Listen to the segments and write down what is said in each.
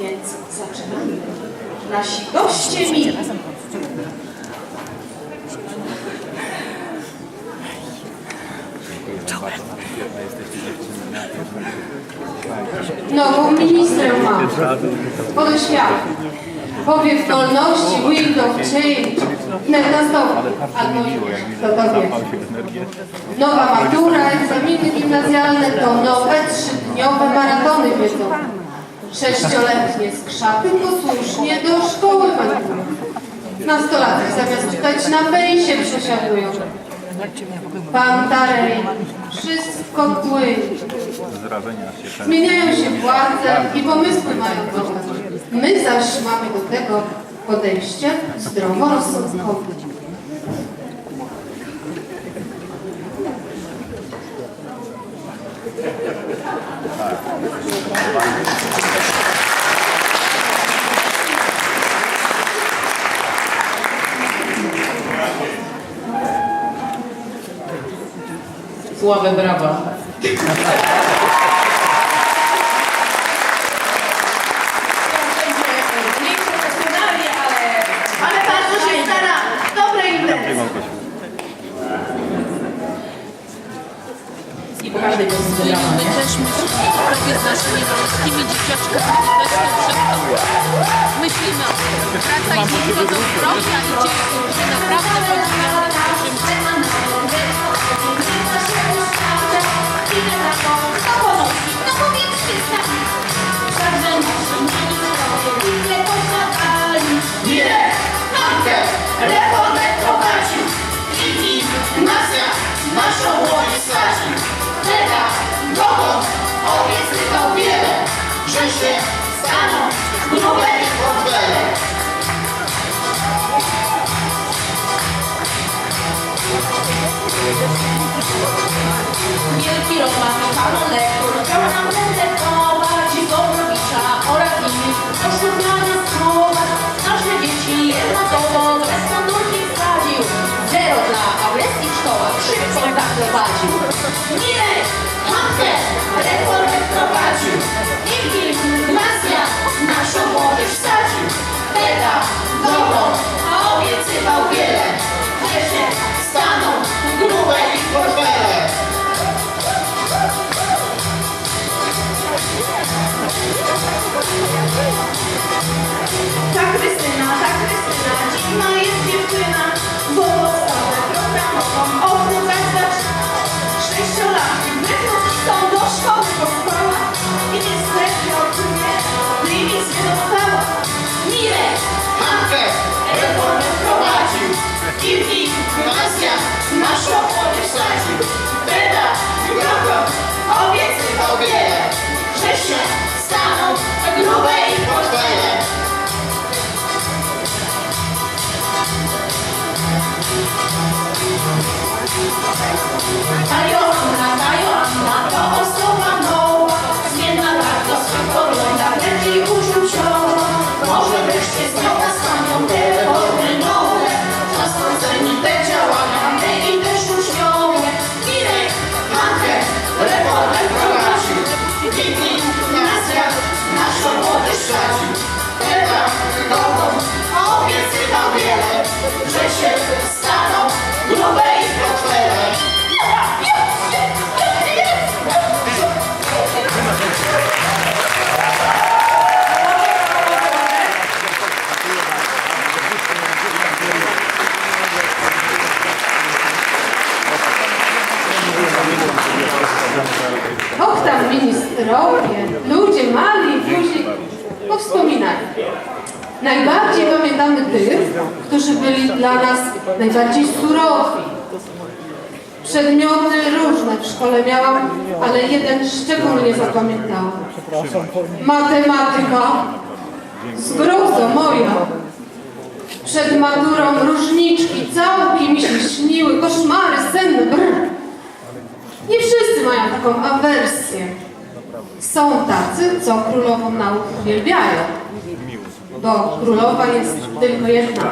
Więc zaczynamy. Nasi goście mili. Nową ministrę mam. Pod świat. Powiew wolności, wind of change. Wnet na znowu. Albo to wie. Nowa matura, egzaminy gimnazjalne to nowe trzydniowe maratony wiedzą. Sześcioletnie skrzaty posłusznie do szkoły wędrują. Nastolatki zamiast czytać na fejsie przesiadują. Pan Tarej, wszystko płynie. Zmieniają się władze i pomysły mają nowe. My zaś mamy do tego podejście zdroworozsądkowe. Sławe brawa. Mniej profesjonalnie, ale, bardzo się stara. Dobre imprezy. I po każdej pozycji brawa, nie? prawie z naszymi malutkimi dzieciaczkami też to wszystko myślimy o tym. Praca i dzieci do zdrowia i dzieci, że naprawdę podziwiamy Wielki Roman Michał Lektur chciał nam prezentować Gombrowicza oraz innych poszczególne słowa. Nasze dzieci jednakowo bez pandurki wsadził. Zero dla agresji w szkołach szybko tak prowadził. Mirek Hankę reformę prowadził i gimnazja naszą młodzież sadził. Leda drogą obiecywał wiele, Ta Krystyna, ta Krystyna, dziwna jest dziewczyna, bo podstawę programową odrzucać zaczyna. Sześciolatki wręcz chcą do szkoły posłała i niestety odczuję, nic nie dostała. Mirek Hankę reformę prowadził i obiecywał wiele, że się staną Ta Joanna, Och tam ministrowie, ludzie mali, buzi, powspominaj. Najbardziej pamiętamy tych, którzy byli dla nas najbardziej surowi. Przedmioty różne w szkole miałam, ale jeden szczególnie zapamiętałam. Matematyka, zgrozo moja. Przed maturą różniczki, całki mi się śniły, koszmary, senne, brr. Nie wszyscy mają taką awersję. Są tacy, co królową nauk uwielbiają, bo królowa jest tylko jedna.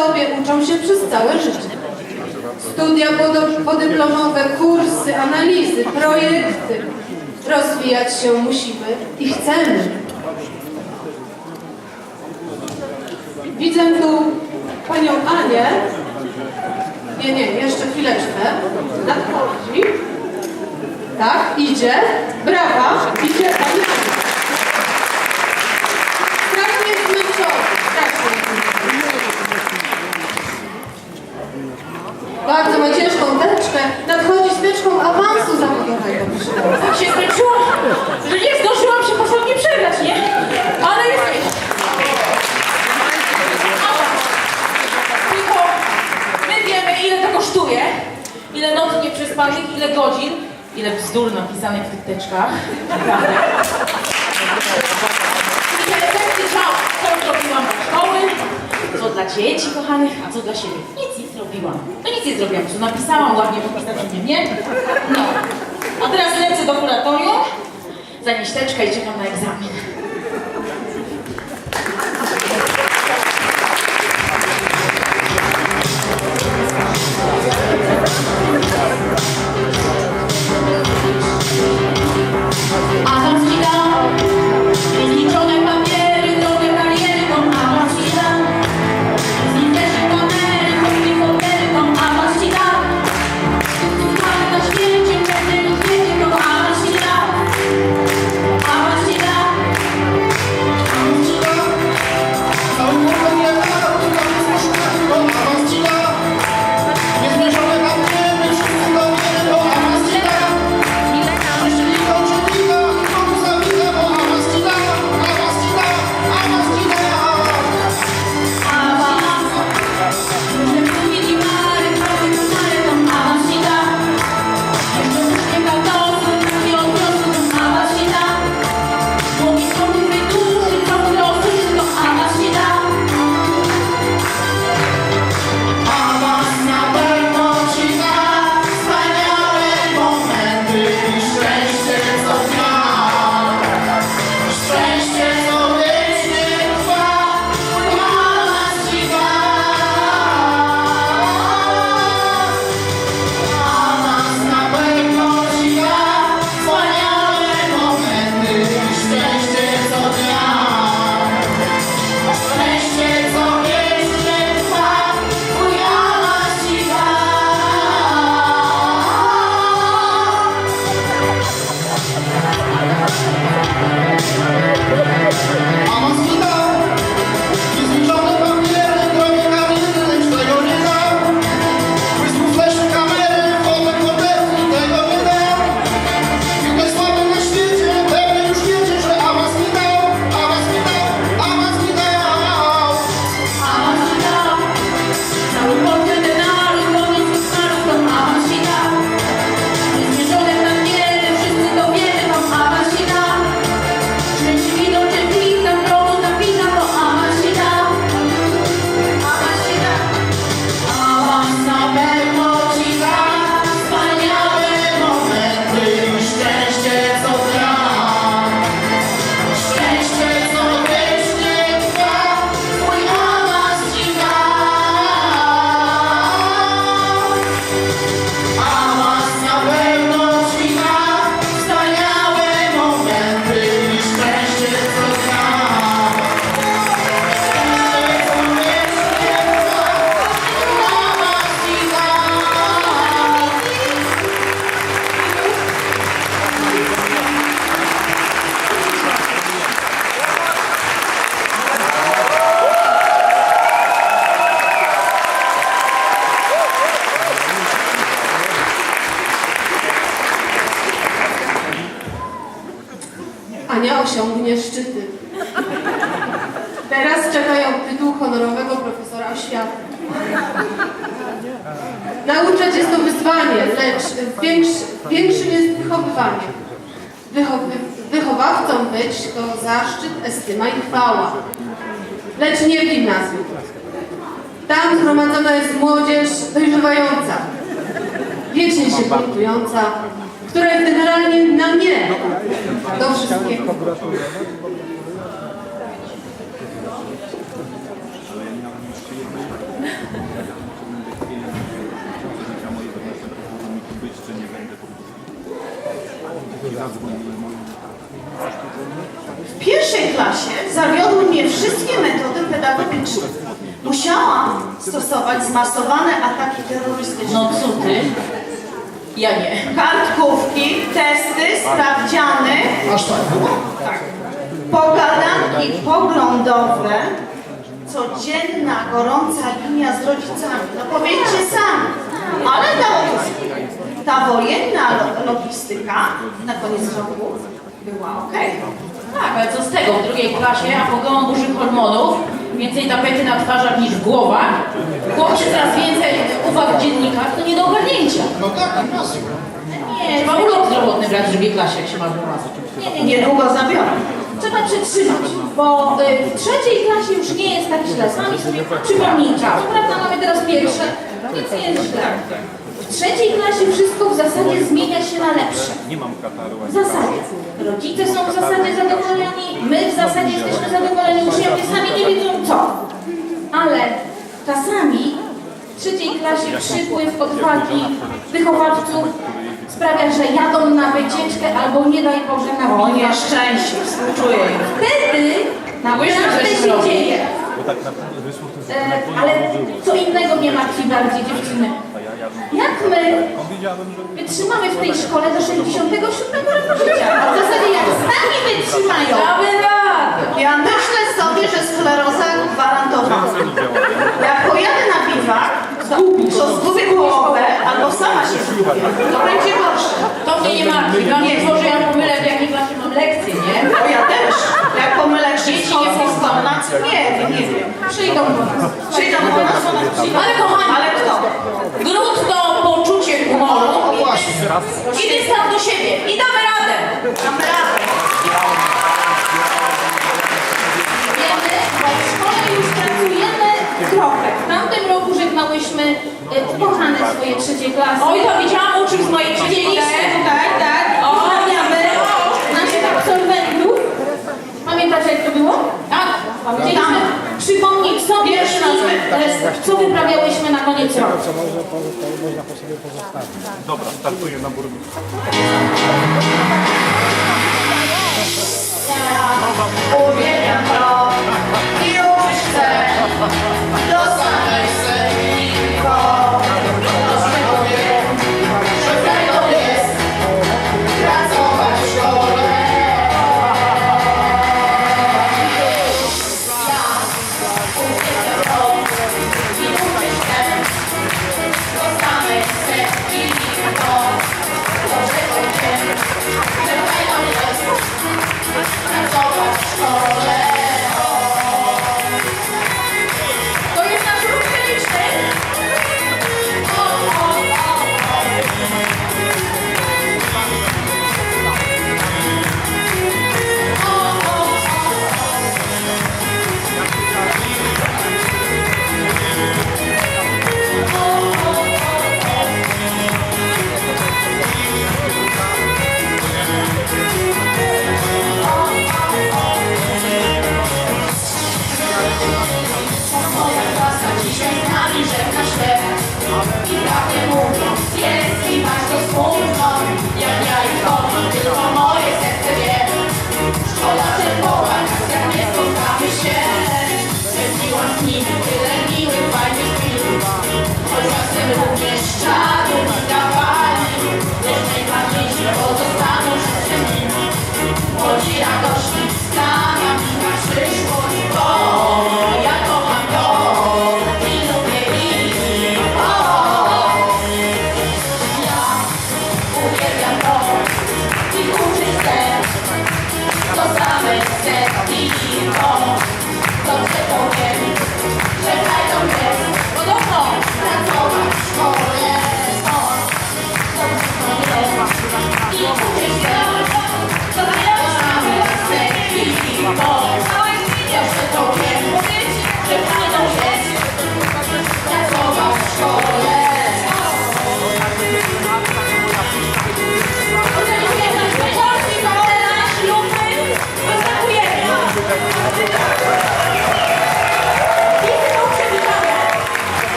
uczniowie uczą się przez całe życie. Studia podyplomowe, kursy, analizy, projekty. Rozwijać się musimy i chcemy. Widzę tu panią Anię. Nie, nie, jeszcze chwileczkę. Nadchodzi. Tak, idzie. Brawa, idzie pani Bardzo ma ciężką teczkę. Nadchodzi z teczką awansu zawodowego. Się skończyło, że nie zdążyłam się posłownie przegrać, nie? Ale jesteś. Tylko my wiemy, ile to kosztuje, ile nocy nieprzespanych, ile godzin, ile bzdur napisanych w tych teczkach. Naprawdę. Co robiłam dla szkoły, co dla dzieci kochanych, a co dla siebie zrobiłam, co napisałam ładnie po pistacinie, nie? No. A teraz lecę do kuratorium, za nieśteczkę i czekam na egzamin. trwała, lecz nie w gimnazjum. Tam zgromadzona jest młodzież dojrzewająca, wiecznie się buntująca, która jest generalnie na mnie do wszystkiego. zadzwonił. W pierwszej klasie zawiodły mnie wszystkie metody pedagogiczne. Musiałam stosować zmasowane ataki terrorystyczne. No co ty? Ja nie. Kartkówki, testy, sprawdziany, Aż tak było? pogadanki poglądowe, codzienna gorąca linia z rodzicami. No powiedzcie sami, ale dało to. Ta wojenna lo- logistyka na koniec roku była okej. Tak, ale co z tego? W drugiej klasie, a pogodą dużych hormonów, więcej tapety na twarzach niż w głowach, chłopcy coraz więcej uwag w dziennikach, to nie do ogarnięcia. No tak, gimnazjum. Nie, trzeba urlop zdrowotny brać w drugiej klasie, jak się ma wyłamać. Nie, nie, nie. Niedługo zabiorę. Trzeba przetrzymać, bo y, w trzeciej klasie już nie jest tak źle. Sami sobie przypomnijcie. Co prawda mamy teraz pierwsze, więc nie jest źle. W trzeciej klasie wszystko w zasadzie zmienia się na lepsze. Nie mam kataru. W zasadzie. Rodzice są w zasadzie zadowoleni, my w zasadzie jesteśmy zadowoleni, uczniowie sami nie wiedzą co. Ale czasami w trzeciej klasie przypływ odwagi wychowawców sprawia, że jadą na wycieczkę albo nie daj Boże na O nieszczęście, współczuję. Wtedy naprawdę się dzieje. Tak E, ale co innego mnie martwi bardziej dziewczyny. Jak my wytrzymamy w tej szkole do 67 roku życia? A w zasadzie jak z nami wytrzymają? Ja myślę sobie, że skleroza gwarantowana. Jak pojadę na biwak, to, zgubię połowę albo sama się zgubię. To będzie gorsze. To mnie nie martwi. Dla mnie to, że ja pomylę w jakiej klasie mam lekcję, nie? Bo ja też. Jak pomylę wszystko z kombinacji, nie wiem, nie wiem. Przyjdą do nas. Przyjdą do nas, Ale kochani, ale kto? grunt to poczucie humoru No właśnie. i dystans do siebie. I damy radę. Damy radę. Wiemy, bo w szkole już pracujemy trochę. W tamtym roku żegnałyśmy e, kochane swoje trzecie klasy. Oj, to widziałam uczniów z mojej trzeciej listy. Tak, tak. Pozdrawiamy naszych absolwentów. Pamiętacie jak to było? Chcieliśmy przypomnieć sobie, raz. e, co wyprawiałyśmy na koniec roku. dobra, startuję na burmistrza. Uwielbiam to i już chcę do